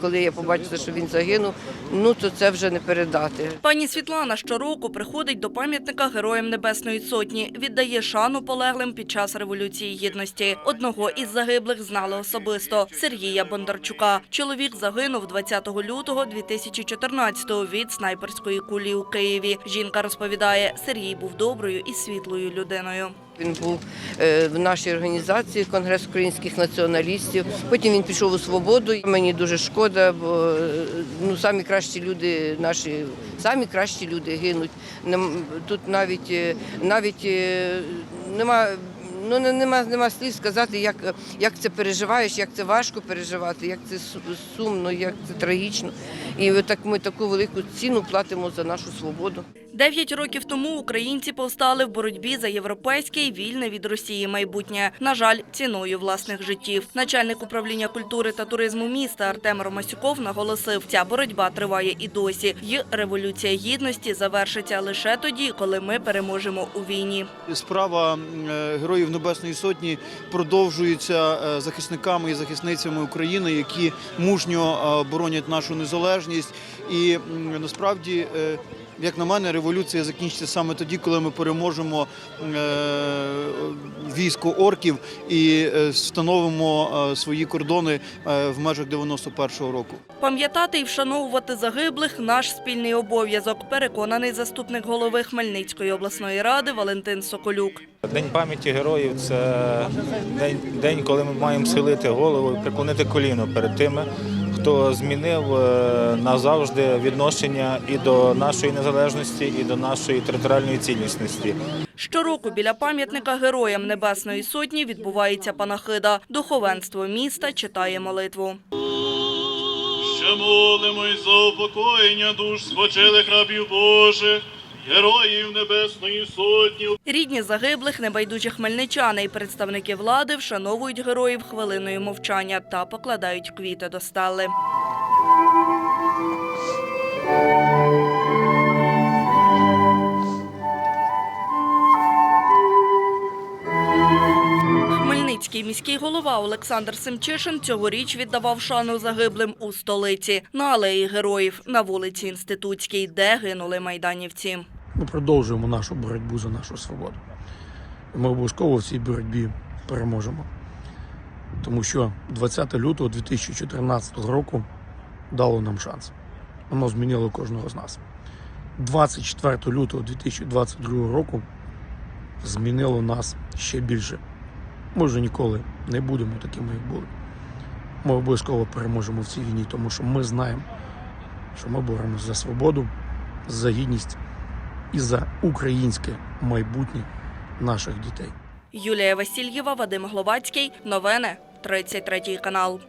Коли я побачила, що він загинув, ну то це вже не передати. Пані Світлана щороку приходить до пам'ятника Героям Небесної Сотні, віддає шану полеглим під час Революції Гідності. Одного із загиблих знали особисто – Сергія Бондарчука. Чоловік загинув 20 лютого 2014-го від снайперської кулі у Києві. Жінка розповідає, Сергій був доброю і світлою людиною. Він був е, в нашій організації Конгрес українських націоналістів. Потім він пішов у свободу. Мені дуже шкода, бо е, ну самі кращі люди наші, самі кращі люди гинуть. Тут навіть е, навіть нема. Ну, нема, нема слів сказати, як, як це переживаєш, як це важко переживати, як це сумно, як це трагічно. І так ми таку велику ціну платимо за нашу свободу. Дев'ять років тому українці повстали в боротьбі за європейське і вільне від Росії майбутнє. На жаль, ціною власних життів. Начальник управління культури та туризму міста Артем Ромасюков наголосив, ця боротьба триває і досі. І революція гідності завершиться лише тоді, коли ми переможемо у війні. Справа е, Героїв Небесної Сотні продовжується е, захисниками і захисницями України, які мужньо е, боронять нашу незалежність. І насправді, як на мене, революція закінчиться саме тоді, коли ми переможемо е, військо орків і е, встановимо е, свої кордони в межах 91-го року. Пам'ятати і вшановувати загиблих – наш спільний обов'язок, переконаний заступник голови Хмельницької обласної ради Валентин Соколюк. День пам'яті героїв це день, день, коли ми маємо схилити голову і преклонити коліно перед тими, хто змінив е, назавжди відношення і до нашої незалежності, і до нашої територіальної цілісності. Щороку біля пам'ятника Героям Небесної Сотні відбувається панахида. Духовенство міста читає молитву. Ще молимось за упокоєння душ спочилих рабів Божих, героїв Небесної Сотні, Рідні загиблих, небайдужі хмельничани і представники влади вшановують героїв хвилиною мовчання та покладають квіти до стели. Хмельницький міський голова Олександр Семчишин цьогоріч віддавав шану загиблим у столиці на алеї героїв на вулиці Інститутській, де гинули майданівці. Ми продовжуємо нашу боротьбу за нашу свободу. Ми обов'язково в цій боротьбі переможемо. Тому що 20 лютого 2014 року дало нам шанс. Воно змінило кожного з нас. 24 лютого 2022 року змінило нас ще більше. Ми вже ніколи не будемо такими, як були. Ми обов'язково переможемо в цій війні, тому що ми знаємо, що ми боремося за свободу, за гідність і за українське майбутнє наших дітей. Юлія Васильєва, Вадим Гловацький. Новини 33 канал.